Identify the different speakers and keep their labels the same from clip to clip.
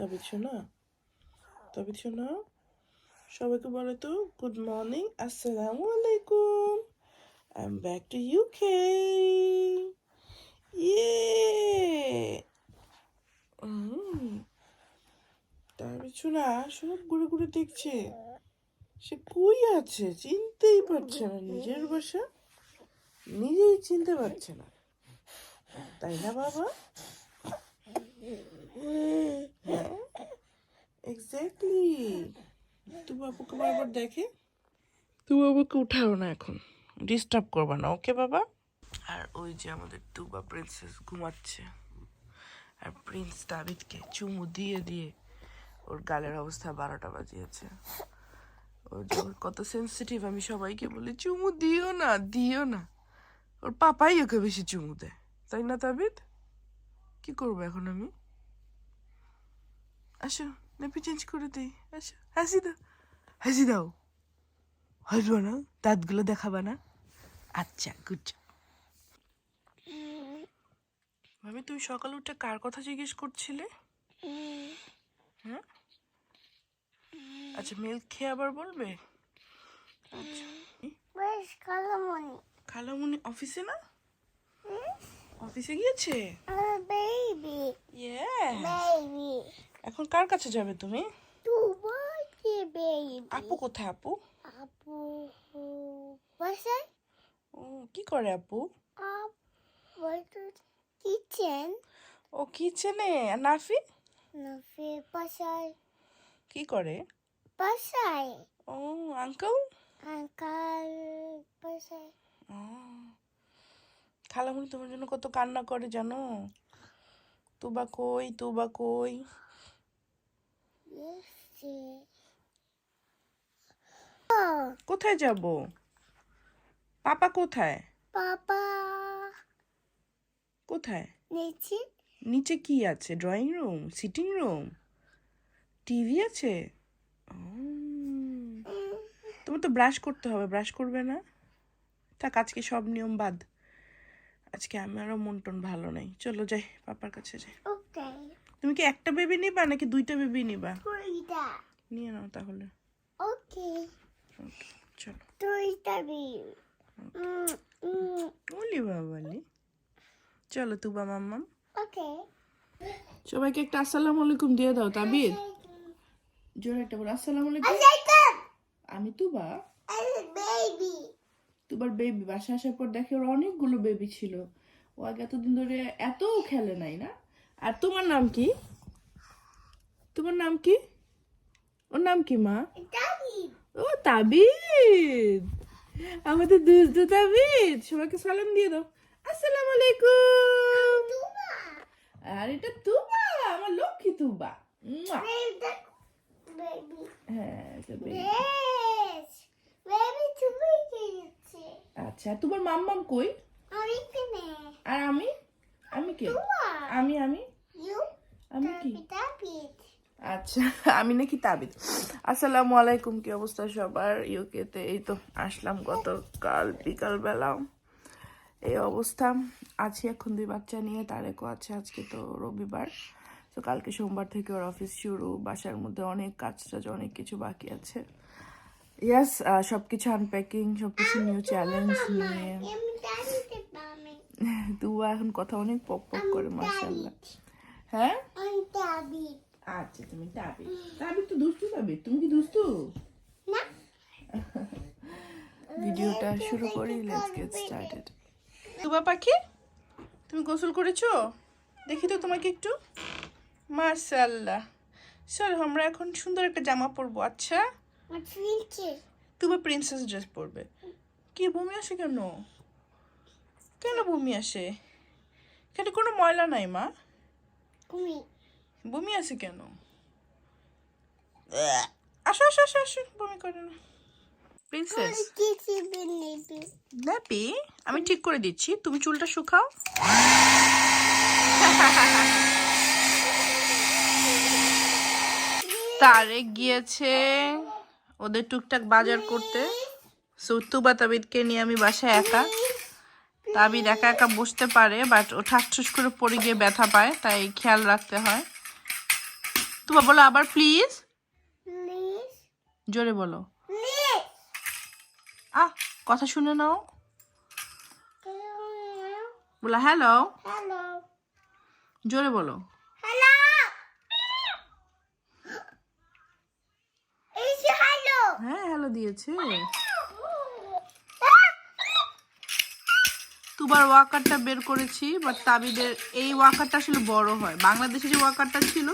Speaker 1: তাবিদ শোনা তাবিদ শোনা সবাইকে বলে তো গুড মর্নিং আসসালামু আলাইকুম। I am back to UK ইয়ে তাবিদ শোনা সব ঘুরে ঘুরে দেখছে। সে কই আছে? চিনতেই পারছে না। নিজের বাসা নিজেই চিনতে পারছে না। তাই না বাবা? এক্স্যাক্টলি তু বাবুকে বারবার দেখে? তু বাবুকে উঠাও না এখন। ডিস্টার্ব করবা না ওকে বাবা? আর ওই যে আমাদের তুবা প্রিন্সেস ঘুমাচ্ছে। আর প্রিন্স দাবিদকে চুমু দিয়ে দিয়ে ওর গালের অবস্থা বারোটা বাজিয়েছে। ও যখন কত সেন্সিটিভ আমি সবাইকে বলি চুমু দিও না দিও না। ওর পাপাই ওকে বেশি চুমু দেয়। তাই না তাবিদ কি করব এখন আমি? আসো নাপি চেঞ্জ করে দিই আসো হাসি দাও হাসি দাও হাসবো না দাঁতগুলো দেখাবা না আচ্ছা গুড মামি তুমি সকালে উঠে কার কথা জিজ্ঞেস করছিলে? হ্যাঁ? আচ্ছা মিল্ক খেয়ে আবার বলবে? আচ্ছা।
Speaker 2: Calamoni?
Speaker 1: খালামুনি অফিসে না? অফিসে গিয়েছে?
Speaker 2: A baby.
Speaker 1: ইয়ে
Speaker 2: Baby.
Speaker 1: এখন কার কাছে যাবে তুমি? আপু কোথায় আপু? আপু কি করে আপু?
Speaker 2: কিচেন
Speaker 1: ও কিচেনে নাফি?
Speaker 2: নাফি পাশাই
Speaker 1: কি করে?
Speaker 2: পাশাই
Speaker 1: ও আঙ্কল
Speaker 2: আঙ্কল
Speaker 1: পাশাই খালামুনি তোমার জন্য কত কান্না করে জানো? তুবা কই তুবা কই? কোথায় যাব? পাপা কোথায়?
Speaker 2: পাপা।
Speaker 1: কোথায়?
Speaker 2: Nichi.
Speaker 1: নিচে কি আছে? Drawing room sitting room TV আছে? তোমার তো ব্রাশ করতে হবে ব্রাশ করবে না? থাক আজকে সব নিয়ম বাদ। আজকে আমারও মন টন ভালো নেই। চলো যাই পাপার কাছে যাই. তুমি কি একটা বেবি নিবা নাকি দুইটা বেবি নিবা?
Speaker 2: that.
Speaker 1: নিয়ে নাও তাহলে। ওকে। চলো.
Speaker 2: Mm, mm.
Speaker 1: বলি বাবালি চলো তুবা মাম্মাম।
Speaker 2: ওকে।
Speaker 1: সবাইকে একটা আসসালামু আলাইকুম দিয়ে দাও তাবিদ জোরে একটা বলো আসসালামু আলাইকুম. আমি তুবা।
Speaker 2: baby.
Speaker 1: তোমার বেবি বাসা আসার পর দেখে ওর অনেকগুলো বেবি ছিল। ও আগে এতদিন ধরে এত খেলে নাই না? আর তোমার নাম কি? তোমার নাম কি? ওর নাম কি মা? ও তাবিদ! আমাদের দুধ তাবিদ! সবাইকে সালাম দিয়ে দাও। আসসালামু আলাইকুম! আর এটা তুবা! আমার লক্ষ্মী তুবা. হ্যাঁ. আচ্ছা তোমার মাম্মাম কই. আর আমি? আমি কে? আমি আমি. আমি কি? আচ্ছা আমি নাকি তাবিদ। আসসালামু আলাইকুম কি অবস্থা সবার? ইউকেতে এই তো আসলাম গতকাল বিকাল বেলা এই অবস্থা। আছি এখন দুই বাচ্চা নিয়ে তারেকও আছে আজকে তো রবিবার। তো কালকে সোমবার থেকে ওর অফিস শুরু বাসার মধ্যে অনেক কাজ টাজ অনেক কিছু বাকি আছে। ইয়াস সব কিছু আনপ্যাকিং সব কিছু নিউ চ্যালেঞ্জ নিয়ে। দুয়া এখন কথা অনেক পক পক করে মাসাল্লাহ হ্যাঁ. আচ্ছা তুমি তাবিদ তাবিদ তো দুষ্টু তাবিদ তুমি কি দুষ্টু?
Speaker 2: না।
Speaker 1: ভিডিওটা শুরু করি লেটস গেট স্টার্টেড তুবা পাখি তুমি গোসল করেছ? দেখি তো তোমাকে একটু। মার্শাল্লাহ চল আমরা এখন সুন্দর একটা জামা পরবো। আচ্ছা? তুবা প্রিন্সেস ড্রেস পরবে। কি বমি আসে কেন? কেন বমি আসে? এখানে কোনো ময়লা নাই মা।
Speaker 2: Kumi.
Speaker 1: বমি আছে কেন? আসো আসো আসো আসো বমি করে না। প্রিন্সেস ল্যাপি আমি ঠিক করে দিচ্ছি তুমি চুলটা শুকাও। তারেক গিয়েছে। ওদের টুকটাক বাজার করতে। সুতুবা তাবিদকে নিয়ে আমি বাসায় একা। তাবিদ একা একা বসতে পারে বাট ও ঠাস ঠুস করে পড়ে গিয়ে ব্যথা পায় তাই খেয়াল রাখতে হয়। তুবা বলো আবার প্লিজ জোরে বলো। আহ কথা শুনে নাও। বলো হ্যালো জোরে বলো। হ্যাঁ হ্যালো দিয়েছে। তুবার ওয়াকারটা বের করেছি বাট তাবিদের, এই ওয়াকারটা আসলে বড় হয়। বাংলাদেশে যে ওয়াকারটা ছিল,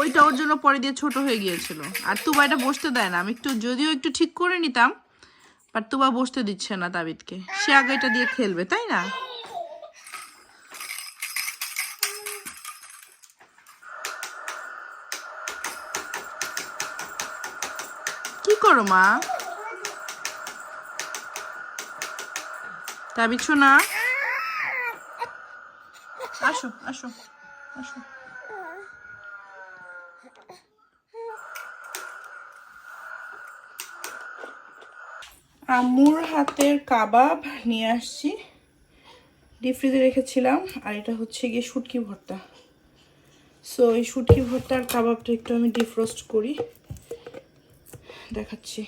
Speaker 1: ওইটা ওর জন্য পরে দিয়ে ছোট হয়ে গিয়েছিল। আর তুবা এটা বসতে দেয় না। আমি একটু, যদিও একটু ঠিক করে নিতাম বাট তুবা বসতে দিচ্ছে না তাবিদকে। সে আগে এটা দিয়ে খেলবে, তাই না? কি করো মা? তাবিদ শোনা আসো আসো আসো। আম্মুর হাতের কাবাব নিয়ে আসছি। ডিপ ফ্রিজে রেখেছিলাম, আর এটা হচ্ছে গিয়ে শুটকি ভর্তা। সো এই শুটকি ভর্তার কাবাবটা একটু আমি ডিফ্রোস্ট করি। দেখাচ্ছি।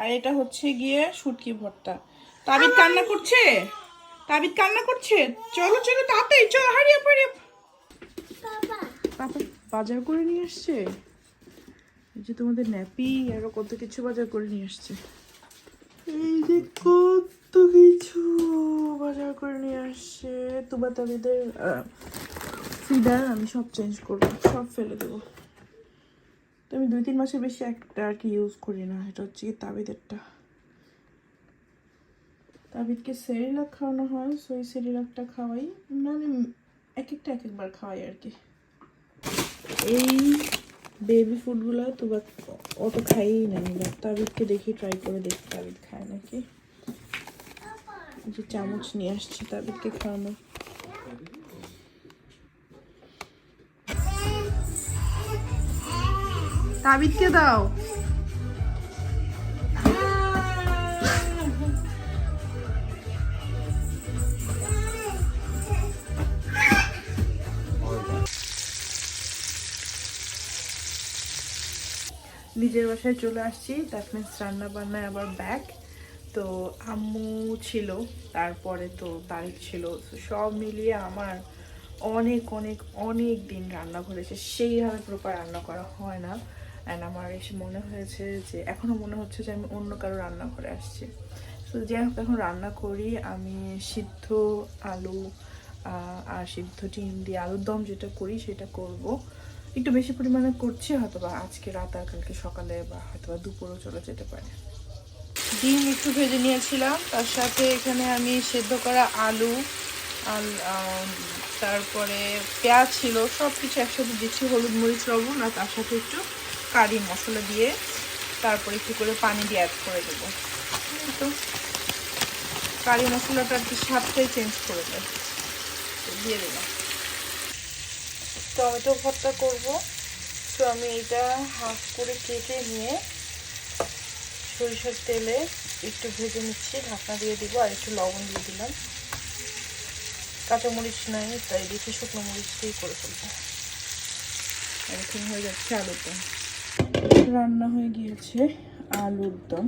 Speaker 1: আর এটা হচ্ছে গিয়ে শুটকি ভর্তা। তাবিদ কান্না করছে? তাবিদ কান্না করছে? চলো চলো, তাড়াতাড়ি, চলো হারিয়ে পারিয়ে
Speaker 2: বাবা
Speaker 1: বাজার করে নিয়ে আসছে। এই যে তোমাদের ন্যাপি, আরও কত কিছু বাজার করে নিয়ে আসছে। এই যে কত কিছু বাজার করে নিয়ে আসছে। তোমার তাবিদের ফিডার আমি সব চেঞ্জ করব, সব ফেলে দেবো। তো আমি দুই তিন মাসের বেশি একটা আর কি ইউজ করি না, এটা হচ্ছে কি তাবিদেরটা। তাবিদকে সেরিলাক খাওয়ানো হয় সো এই সেরিলাকটা খাওয়াই। মানে এক একটা এক একবার খাওয়াই আর কি। এই বেবি ফুডগুলো তো বা অত খাইই নাই বা তাবিদকে দেখি ট্রাই করে দেখি তাবিদ খায় নাকি। যে চামচ নিয়ে আসছি তাবিদকে খাওয়ানো। তাবিদকে দাও। নিজের বাসায় চলে আসছি। দ্যাট মিনস রান্না বান্নায় আবার ব্যাক তো আম্মু ছিল, তারপরে তো তারিখ ছিল। সব মিলিয়ে আমার অনেক অনেক অনেক দিন রান্না করেছে। সেইভাবে প্রপার রান্না করা হয় না। অ্যান্ড আমার এসে মনে হয়েছে যে এখনও মনে হচ্ছে যে আমি অন্য কারও রান্না করে আসছি। তো যাই হোক, এখন রান্না করি। আমি সিদ্ধ আলু আর সিদ্ধ ডিম দিয়ে আলুর দম যেটা করি, সেটা করব। একটু বেশি পরিমাণে করছি হয়তো বা আজকে রাত আর কালকে সকালে বা হয়তো বা দুপুরও চলে যেতে পারে। ডিম একটু ভেজে নিয়েছিলাম, তার সাথে এখানে আমি সেদ্ধ করা আলু তারপরে পেঁয়াজ ছিল সব কিছু একসাথে দিচ্ছি, হলুদ মরিচ, লবণ, আর তার সাথে একটু কারি মশলা দিয়ে তারপরে একটু করে পানি দিয়ে অ্যাড করে দেবো। তো। কারি মশলাটা আর কি স্বাদটাই চেঞ্জ করে দেয়। দিয়ে দিলাম। টমেটো ভর্তা করব। তো আমি এটা হাফ করে কেটে নিয়ে সরিষার তেলে একটু ভেজে নিচ্ছি, ঢাকনা দিয়ে দিব আর একটু লবণ দিয়ে দিলাম। কাঁচামরিচ নাই, তাই দেখি শুকনো মরিচ দিয়ে করে ফেলব। এরকম হয়ে যাচ্ছে আলুর দম। রান্না হয়ে গিয়েছে আলুর দম।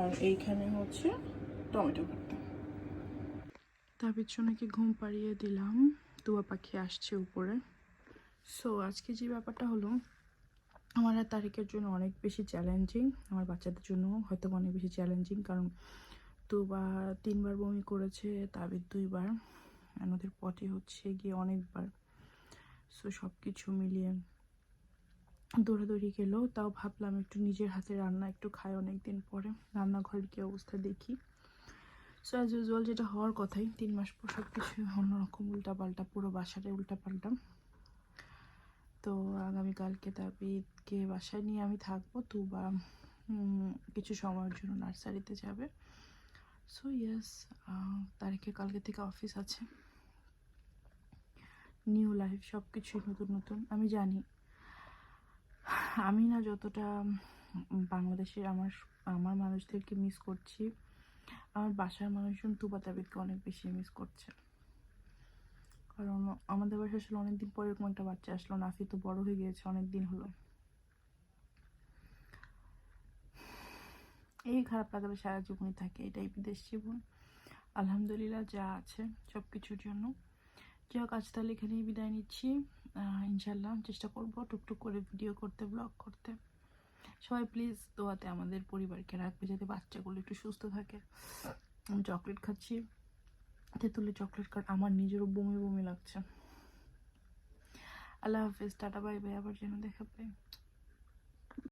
Speaker 1: আর এইখানে হচ্ছে টমেটো তার পিছনেকে ঘুম পাড়িয়ে দিলাম। তুয়া পাখি আসছে উপরে। সো আজকে যে ব্যাপারটা হলো, আমার আর তারিখের জন্য অনেক বেশি চ্যালেঞ্জিং আমার বাচ্চাদের জন্য হয়তো অনেক বেশি চ্যালেঞ্জিং কারণ তুবা তিনবার বমি করেছে তাবিদ দুইবার ওদের পটি হচ্ছে গিয়ে অনেকবার। সো সব কিছু মিলিয়ে দৌড়াদৌড়ি গেলেও তাও ভাবলাম একটু নিজের হাতে রান্না একটু খাই অনেক দিন পরে। রান্নাঘরের কি অবস্থা দেখি। সো অ্যাজ ইউজুয়াল যেটা হওয়ার কথাই, তিন মাস পর সব কিছু অন্যরকম উল্টাপাল্টা, পুরো বাসাটাই উল্টাপাল্টা। তো আগামীকালকে তাবিদকে বাসায় নিয়ে আমি থাকব তো বা কিছু সময়ের জন্য নার্সারিতে যাবে। সো ইয়েস তারিখে কালকে থেকে অফিস আছে। নিউ লাইফ সব কিছুই নতুন নতুন। আমি জানি, আমি না যতটা বাংলাদেশের আমার আমার মানুষদেরকে মিস করছি আমার বাসার মানুষজন তুবা তাবিদকে অনেক বেশি মিস করছে। কারণ আমাদের বাসায় আসলে অনেকদিন পরে এরকম একটা বাচ্চা আসলো নাফি তো বড় হয়ে গিয়েছে অনেক দিন হলো। এই খারাপ লাগাটা সারা জীবনই থাকে, এটাই বিদেশ জীবন। আলহামদুলিল্লাহ যা আছে সব কিছুর জন্য। যাই হোক, আজ তাহলে এখানেই বিদায় নিচ্ছি। ইনশাল্লাহ চেষ্টা করব টুকটুক করে ভিডিও করতে ব্লগ করতে। সবাই প্লিজ দোয়াতে আমাদের পরিবারকে রাখবে যাতে বাচ্চাগুলো একটু সুস্থ থাকে। আমি চকলেট খাচ্ছি। তেঁতুলের চকলেট কারণ আমার নিজেরও বমি বমি লাগছে। আল্লাহ হাফিজ, টাটা বাই বাই আবার যেন দেখা পাই